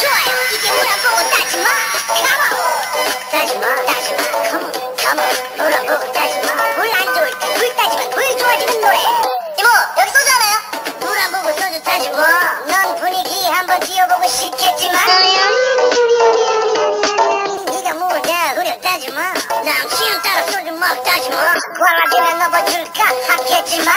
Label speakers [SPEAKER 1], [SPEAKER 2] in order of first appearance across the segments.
[SPEAKER 1] 좋아요 이게 뭐라고 따지마 가만 따지마 따지마 가만 가만 뭐라고 따지마 물 안 좋을 때 따지면 물 좋아지는 노래 이모 여기 소주 하나요? 물 안 보고 소주 따지고 넌 분위기 한번 띄워보고 싶겠지만 네가 뭐냐 우려 따지마 남친은 따라 소주 먹 따지마 과라지면 넘어질까 하겠지만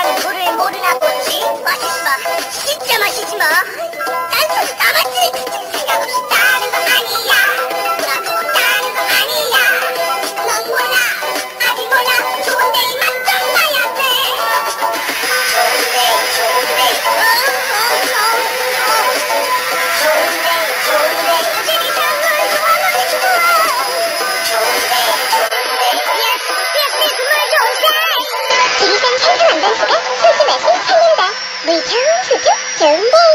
[SPEAKER 1] 사람 부를 모르나 보지 맛있어
[SPEAKER 2] 장난치고 실수내서 참는다. 물경 수준 경보.